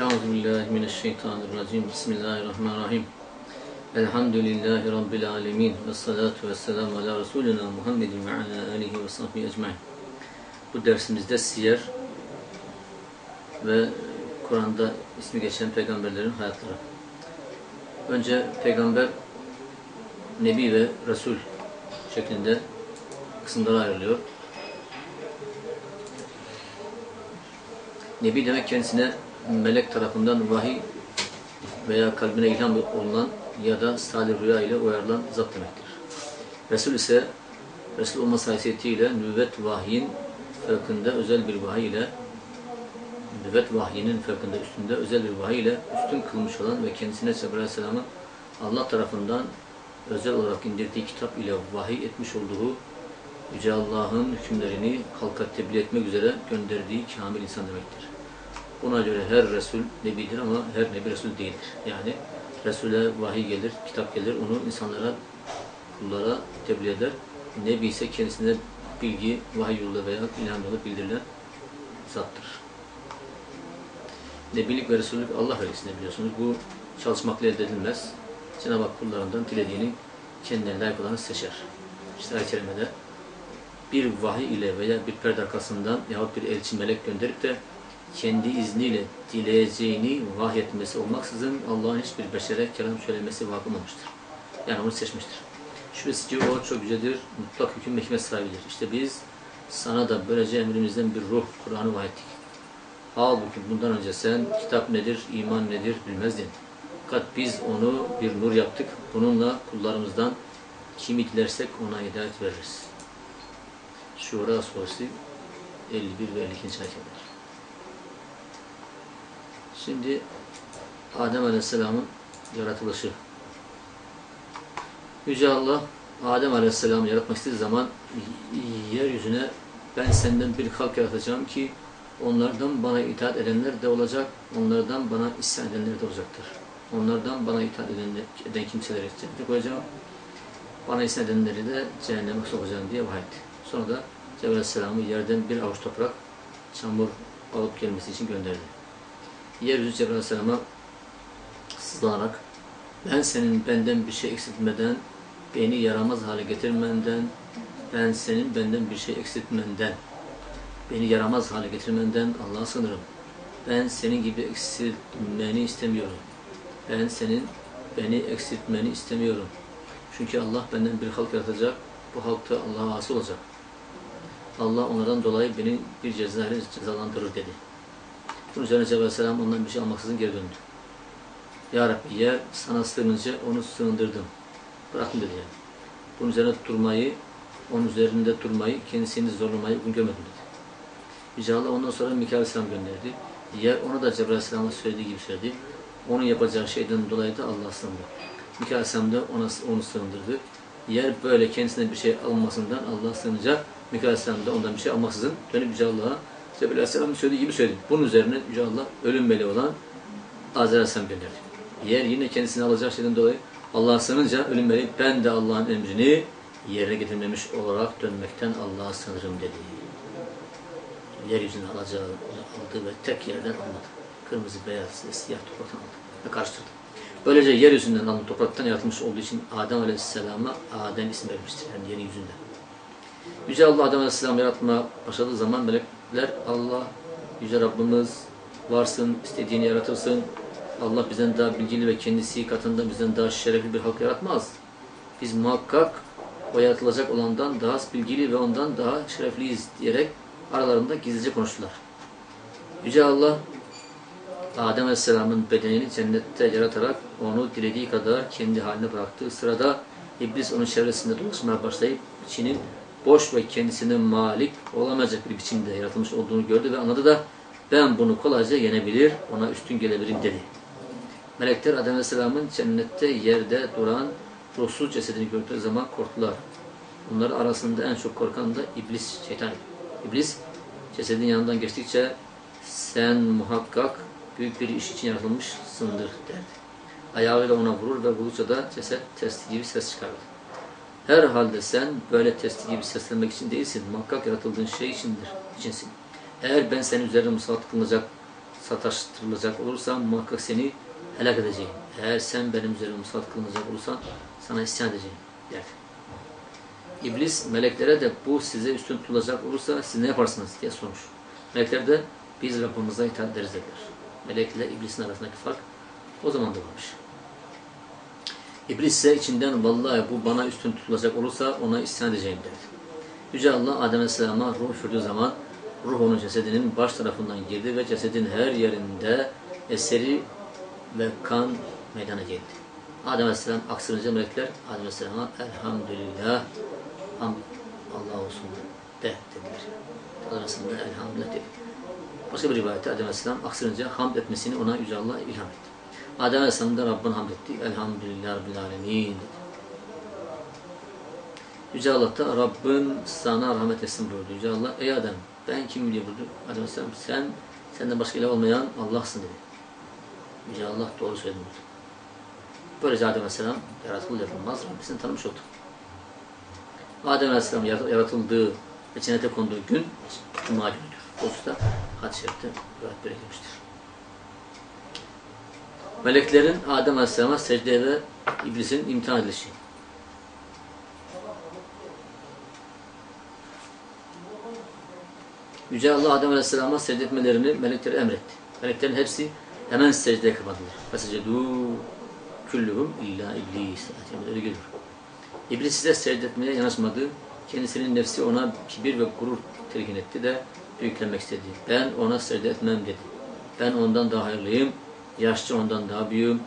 Euzu billahi mineşşeytanirracim. Bismillahirrahmanirrahim. Elhamdülillahi rabbil alamin. Ves salatu vesselamu ala resulina Muhammedin ve ala alihi ve sahbihi ecmaîn. Bu dersimizde siyer ve Kur'an'da ismi geçen peygamberlerin hayatları. Önce peygamber, nebi ve resul şeklinde kısımlara ayrılıyor. Nebi demek kendisine melek tarafından vahiy veya kalbine ilham olunan ya da salih rüya ile uyarılan zat demektir. Resul ise Resul olma haysiyetiyle nüvvet vahyin fevkinde özel bir vahiy ile nüvvet vahyinin fevkinde üstünde özel bir vahiy ile üstün kılmış olan ve kendisine Cebrail Aleyhisselam'ın Allah tarafından özel olarak indirdiği kitap ile vahiy etmiş olduğu Yüce Allah'ın hükümlerini halka tebliğ etmek üzere gönderdiği kamil insan demektir. Buna göre her Resul Nebidir ama her Nebi Resul değildir. Yani Resul'e vahiy gelir, kitap gelir, onu insanlara, kullara tebliğ eder. Nebi ise kendisine bilgi, vahiy yoluyla veya ilham yoluyla bildirilen zattır. Nebilik ve Resullük Allah verisinde biliyorsunuz. Bu çalışmakla elde edilmez. Cenab-ı Hak kullarından dilediğini kendine layık olanı seçer. İşte ayet kerimede bir vahiy ile veya bir perde arkasından yahut bir elçi melek gönderip de kendi izniyle dileyeceğini vahyetmesi olmaksızın Allah'ın hiçbir beşere kelam söylemesi vakı olmamıştır. Yani onu seçmiştir. Şüphesiz ki o çok yücedir, mutlak hüküm hikmet sahibidir. İşte biz sana da böylece emrimizden bir ruh, Kur'an'ı vahyettik. Halbuki bundan önce sen kitap nedir, iman nedir bilmezdin. Fakat biz onu bir nur yaptık. Bununla kullarımızdan kimi dilersek ona hidayet veririz. Şura suresi 51 ve 52. ayetler. Şimdi Adem Aleyhisselam'ın yaratılışı. Yüce Allah Adem Aleyhisselam'ı yaratmak istediği zaman yeryüzüne ben senden bir halk yaratacağım ki onlardan bana itaat edenler de olacak, onlardan bana isyan edenler de olacaktır. Onlardan bana itaat eden, eden kimseleri cennete koyacağım. Bana isyan edenleri de cehenneme sokacağım diye vahyet. Sonra da Cebrail Aleyhisselam'ı yerden bir avuç toprak, çamur alıp gelmesi için gönderdi yeryüzü Cebrail Aleyhisselam'a sızlanarak ben senin benden bir şey eksiltmeden, beni yaramaz hale getirmenden, ben senin benden bir şey eksiltmenden, beni yaramaz hale getirmenden Allah'a sınırım. Ben senin gibi eksiltmeni istemiyorum. Ben senin beni eksiltmeni istemiyorum. Çünkü Allah benden bir halk yaratacak. Bu halk da Allah'a asıl olacak. Allah onlardan dolayı beni bir cezayla cezalandırır dedi. Bunun üzerine Cebrail Aleyhisselam ondan bir şey almaksızın geri döndü. Ya Rabbi yer sana sığınınca onu sığındırdım. Bırakın dedi yani. Bunun üzerine durmayı, onun üzerinde durmayı, kendisini zorlamayı uygun görmedim dedi. Yüce Allah ondan sonra Mikail Aleyhisselam gönderdi. Yer onu da Cebrail Aleyhisselam'a söylediği gibi söyledi. Onun yapacağı şeyden dolayı da Allah sığındı. Mikail Aleyhisselam da ona, onu sığındırdı. Yer böyle kendisine bir şey almasından Allah sığınınca Mikail Aleyhisselam da ondan bir şey almaksızın dönüp Yüce Allah'a Cebrail Aleyhisselam'ın söylediği gibi söyledi. Bunun üzerine Yüce Allah ölüm meleği olan Azrail Aleyhisselam gönderdi. Yer yine kendisini alacak şeyden dolayı Allah'a sığınınca ölüm meleği ben de Allah'ın emrini yerine getirmemiş olarak dönmekten Allah'a sığınırım dedi. Yeryüzünü alacağı aldı ve tek yerden almadı. Kırmızı, beyaz, siyah topraktan aldı ve karıştırdı. Böylece yeryüzünden alınan topraktan yaratılmış olduğu için Adem Aleyhisselam'a Adem isim vermiştir. Yani yeryüzünde. Yüce Allah Adem Aleyhisselam yaratma başladığı zaman melekler Allah, Yüce Rabbimiz varsın, istediğini yaratırsın. Allah bizden daha bilgili ve kendisi katında bizden daha şerefli bir halk yaratmaz. Biz muhakkak o yaratılacak olandan daha bilgili ve ondan daha şerefliyiz diyerek aralarında gizlice konuştular. Yüce Allah Adem Aleyhisselam'ın bedenini cennette yaratarak onu dilediği kadar kendi haline bıraktığı sırada İblis onun çevresinde dolaşmaya başlayıp içinin boş ve kendisine malik olamayacak bir biçimde yaratılmış olduğunu gördü ve anladı da ben bunu kolayca yenebilir, ona üstün gelebilirim dedi. Melekler Adem Aleyhisselam'ın cennette yerde duran ruhsuz cesedini gördüğü zaman korktular. Bunların arasında en çok korkan da iblis, şeytan. İblis cesedin yanından geçtikçe sen muhakkak büyük bir iş için yaratılmışsındır derdi. Ayağıyla ona vurur ve vurdukça da ceset testi gibi ses çıkardı. Herhalde sen böyle testi gibi seslenmek için değilsin. Muhakkak yaratıldığın şey içindir, içinsin. Eğer ben senin üzerine musallat kılınacak sataştırılacak olursa muhakkak seni helak edeceğim. Eğer sen benim üzerime musallat kılınacak olursan sana isyan edeceğim derdi. İblis meleklere de bu size üstün tutulacak olursa siz ne yaparsınız diye sormuş. Melekler de biz Rabbimize itaat ederiz dediler. Melekle iblisin arasındaki fark o zaman da varmış. İblis ise içinden vallahi bu bana üstün tutulacak olursa ona isyan edeceğim derdi. Yüce Allah Adem Aleyhisselam'a ruh üfürdüğü zaman ruh onun cesedinin baş tarafından girdi ve cesedin her yerinde eseri ve kan meydana geldi. Adem Aleyhisselam aksırınca melekler Adem Aleyhisselam'a elhamdülillah ham Allah olsun de dediler. Adem Aleyhisselam da elhamdülillah dedi. Başka bir rivayette Adem Aleyhisselam aksırınca hamd etmesini ona Yüce Allah ilham etti. Adem Aleyhisselam da Rabbine hamd etti. Elhamdülillah Rabbil Alemin dedi. Yüce Allah da sana rahmet etsin buyurdu. Yüce Allah ey Adem ben kimim diye buyurdu. Adem Aleyhisselam sen senden başka ilah olmayan Allah'sın dedi. Yüce Allah doğru söyledi. Böylece Adem Aleyhisselam yaratılır yapılmaz Rabbisini tanımış oldu. Adem Aleyhisselam yaratıldığı ve cennete konduğu gün Cuma günüdür. O usta hadis-i şerifte böyle gelmiştir. Meleklerin Adem Aleyhisselam'a secdeye ve iblisin imtihan edilişi. Yüce Allah Adem Aleyhisselam'a secde etmelerini meleklere emretti. Meleklerin hepsi hemen secdeye kapandılar. Fesecedû küllühüm illa iblis. Öyle geliyor. İblis ise secde etmeye yanaşmadı. Kendisinin nefsi ona kibir ve gurur telkin etti de büyüklenmek istedi. Ben ona secde etmem dedi. Ben ondan daha hayırlıyım. Yaşça ondan daha büyüğüm.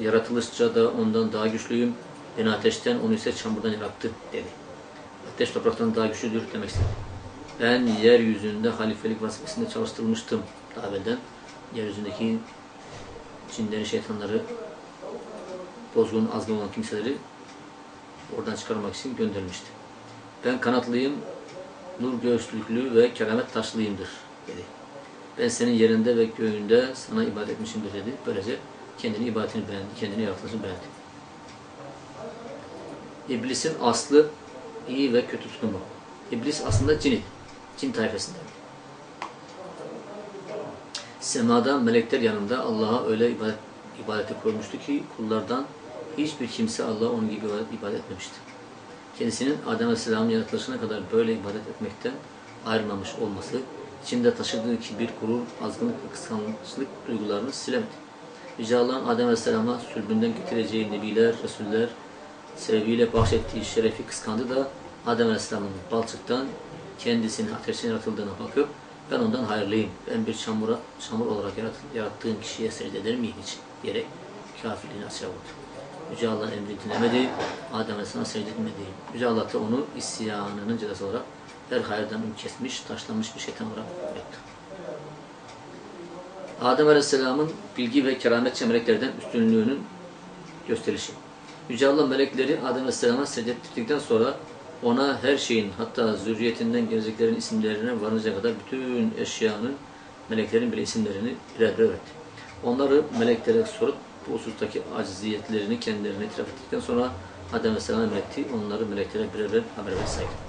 Yaratılışça da ondan daha güçlüyüm. Beni ateşten, onu ise çamurdan yarattı dedi. Ateş topraktan daha güçlüdür demek istedi. Ben yeryüzünde halifelik vazifesinde çalıştırılmıştım daha evvelden. Yeryüzündeki cinleri, şeytanları, bozgun, azgın olan kimseleri oradan çıkarmak için gönderilmişti. Ben kanatlıyım, nur göğüslüklü ve keramet taşlıyımdır dedi. Ben senin yerinde ve göğünde sana ibadet etmişimdir dedi. Böylece kendini ibadetini beğendi, kendini yaratılışını beğendi. İblisin aslı iyi ve kötü tutumu. İblis aslında cin, cin tayfesinden. Semada melekler yanında Allah'a öyle ibadet, ibadete koymuştu ki kullardan hiçbir kimse Allah'a onun gibi ibadet, ibadet etmemişti. Kendisinin Adem Aleyhisselam'ın yaratılışına kadar böyle ibadet etmekten ayrılmamış olması, içinde taşıdığı kibir, gurur, azgınlık ve kıskançlık duygularını silemedi. Yüce Allah'ın Adem Aleyhisselam'a sülbünden getireceği nebiler, resuller sebebiyle bahşettiği şerefi kıskandı da Adem Aleyhisselam'ın balçıktan kendisinin ateşten yaratıldığına bakıp ben ondan hayırlıyım. Ben bir çamura, çamur olarak yarattığım kişiye secde eder miyim hiç? diyerek kafirliğini açığa vurdu. Yüce Allah'ın emrini dinlemedi, Adem Aleyhisselam'a secde etmedi. Yüce Allah da onu isyanının cezası olarak her hayırdan kesmiş, taşlanmış bir şeytan olarak yaptı. Adem Aleyhisselam'ın bilgi ve kerametçi meleklerden üstünlüğünün gösterişi. Yüce Allah melekleri Adem Aleyhisselam'a secde sonra ona her şeyin hatta zürriyetinden geleceklerin isimlerine varınca kadar bütün eşyanın meleklerin bile isimlerini birer birer öğretti. Onları meleklere sorup bu husustaki aciziyetlerini kendilerine itiraf ettikten sonra Adem Aleyhisselam emretti. Onları meleklere birer birer haber ver saydı.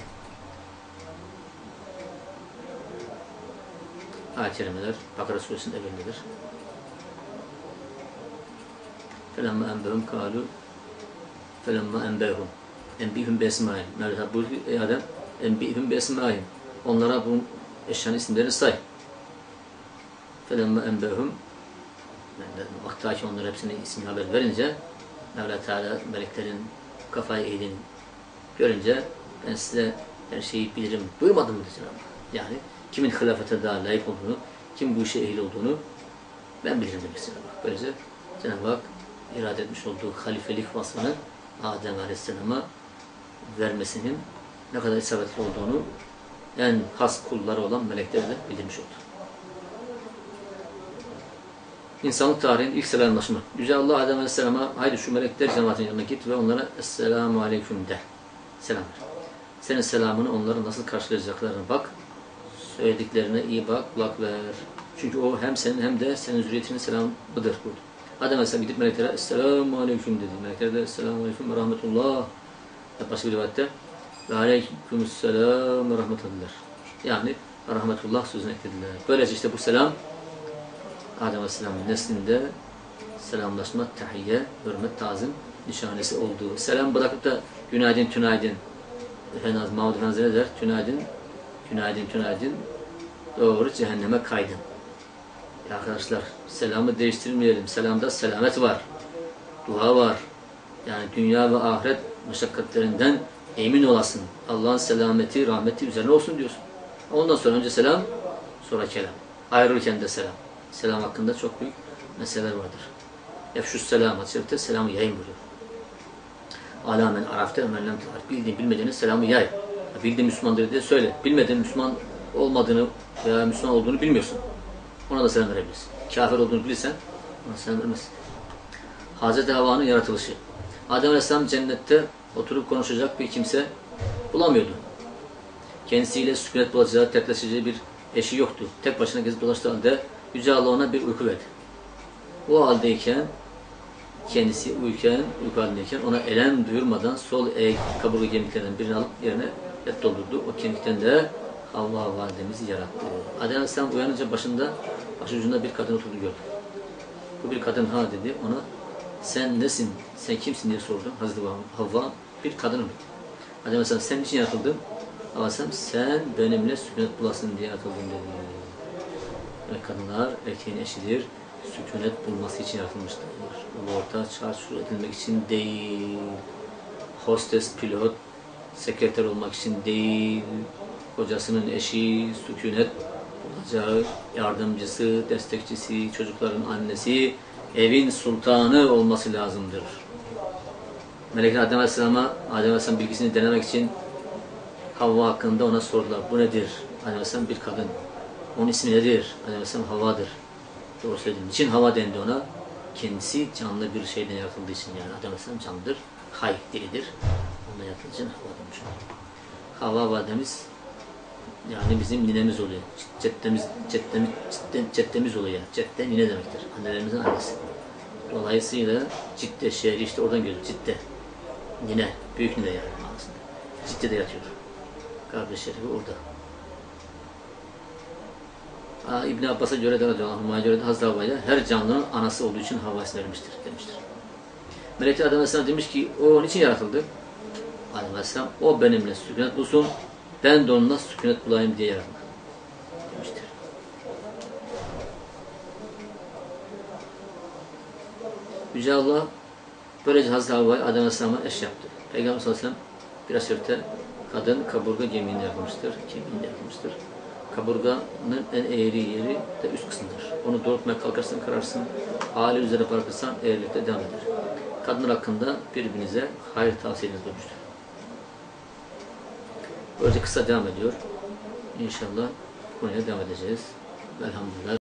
ayet-i kerimeler Bakara suresinde bellidir. Felemma enbehum kalu felemma enbehum enbihum besmail. Mevla buyurdu ki ey Adem enbihum besmail. Onlara bu eşyanın isimlerini say. Felemma enbehum Vakta ki onların hepsine ismini haber verince Mevla Teala meleklerin kafayı eğdiğini görünce ben size her şeyi bilirim. Duymadım mı Cenab-ı Yani kimin hilafete daha layık olduğunu, kim bu işe ehil olduğunu ben bilirim demek Cenab-ı. Böylece Cenab-ı Hak irade etmiş olduğu halifelik vasfını Adem Aleyhisselam'a vermesinin ne kadar isabetli olduğunu en has kulları olan melekler de bildirmiş oldu. İnsanlık tarihinin ilk selamlaşma. Yüce Allah Adem Aleyhisselam'a haydi şu melekler cemaatin yanına git ve onlara Esselamu Aleyküm de. Selam ver. Senin selamını onların nasıl karşılayacaklarına bak. Söylediklerine iyi bak, kulak ver. Çünkü o hem senin hem de senin zürriyetinin selamıdır burada. Adem Aleyhisselam gidip meleklere Esselamu Aleyküm dedi. Melekler de Esselamu Aleyküm ve Rahmetullah. Başka bir rivayette ve Aleykümselam ve Rahmetullah. Yani Rahmetullah sözünü eklediler. Böylece işte bu selam Adem Aleyhisselam'ın neslinde selamlaşma, tahiyye, hürmet, tazim nişanesi olduğu. Selam bırakıp da günaydın, tünaydın. Efendimiz Mahmud Efendimiz ne der? Tünaydın, günaydın, tünaydın. Doğru cehenneme kaydın. Ya arkadaşlar selamı değiştirmeyelim. Selamda selamet var. Dua var. Yani dünya ve ahiret meşakkatlerinden emin olasın. Allah'ın selameti, rahmeti üzerine olsun diyorsun. Ondan sonra önce selam, sonra kelam. Ayrılırken de selam. Selam hakkında çok büyük meseleler vardır. Hep şu selam hadis-i selamı yayın buyuruyor. Alamen arafte ömerlem tarif. Bildiğin bilmediğini selamı yay. Bildiğin Müslümandır diye söyle. Bilmediğin Müslüman olmadığını veya Müslüman olduğunu bilmiyorsun. Ona da selam verebilirsin. Kafir olduğunu bilirsen ona selam vermezsin. Hazreti Havva'nın yaratılışı. Adem Aleyhisselam cennette oturup konuşacak bir kimse bulamıyordu. Kendisiyle sükunet bulacağı, tekleşeceği bir eşi yoktu. Tek başına gezip dolaştığı halde Yüce Allah ona bir uyku verdi. O haldeyken kendisi uyurken, uyku halindeyken ona elem duyurmadan sol el kaburga kemiklerinden birini alıp yerine et doldurdu. O kemikten de Havva validemizi yarattı. Adem Aleyhisselam uyanınca başında başucunda bir kadın oturdu gördü. Bu bir kadın ha dedi ona sen nesin, sen kimsin diye sordu Hazreti Havva bir kadınım. Adem Aleyhisselam sen için yaratıldın? Aleyhisselam sen benimle sükunet bulasın diye yaratıldın dedi. Ve kadınlar erkeğin eşidir. Sükunet bulması için yaratılmıştır. Ulu orta çarşur edilmek için değil. Hostes, pilot, sekreter olmak için değil. Kocasının eşi, sükunet bulacağı, yardımcısı, destekçisi, çocukların annesi, evin sultanı olması lazımdır. Melekler Adem Aleyhisselam'a Adem Aleyhisselam bilgisini denemek için Havva hakkında ona sordular. Bu nedir? Adem Aleyhisselam bir kadın. Onun ismi nedir? Adem Aleyhisselam Havva'dır. Doğru söyledim. Niçin hava dendi ona? Kendisi canlı bir şeyden yaratıldığı için yani Adem Aleyhisselam canlıdır. Hay, diridir. Ondan yaratıldığı için hava validemiz yani bizim ninemiz oluyor. Ceddemiz, ceddemiz, cidden, ceddemiz oluyor. Cedde nine demektir. Annelerimizin annesi. Dolayısıyla Cidde şehri işte oradan geliyor. Cidde. Nine. Büyük nine yani manasında. Cidde'de yatıyor. Kabri şerifi orada. Aa, İbn Abbas'a göre de radıyallahu göre de Hazreti her canlının anası olduğu için Havva vermiştir demiştir. Melekler Adem Aleyhisselam demiş ki o onun için yaratıldı. Aleyhisselam o benimle sükunet bulsun ben de onunla sükunet bulayım diye yaratıldı demiştir. Yüce Allah böylece Hazreti Havva'yı Adem Aleyhisselam'a eş yaptı. Peygamber sallallahu aleyhi ve sellem biraz şerifte kadın kaburga gemiğinde yapılmıştır, kemiğinde yapılmıştır. Kaburganın en eğri yeri de üst kısımdır. Onu doğrultmaya kalkarsan kararsın, hali üzere bırakırsan eğrilikte devam eder. Kadınlar hakkında birbirinize hayır tavsiyeniz olmuştur. Böylece kısa devam ediyor. İnşallah konuya devam edeceğiz. Elhamdülillah.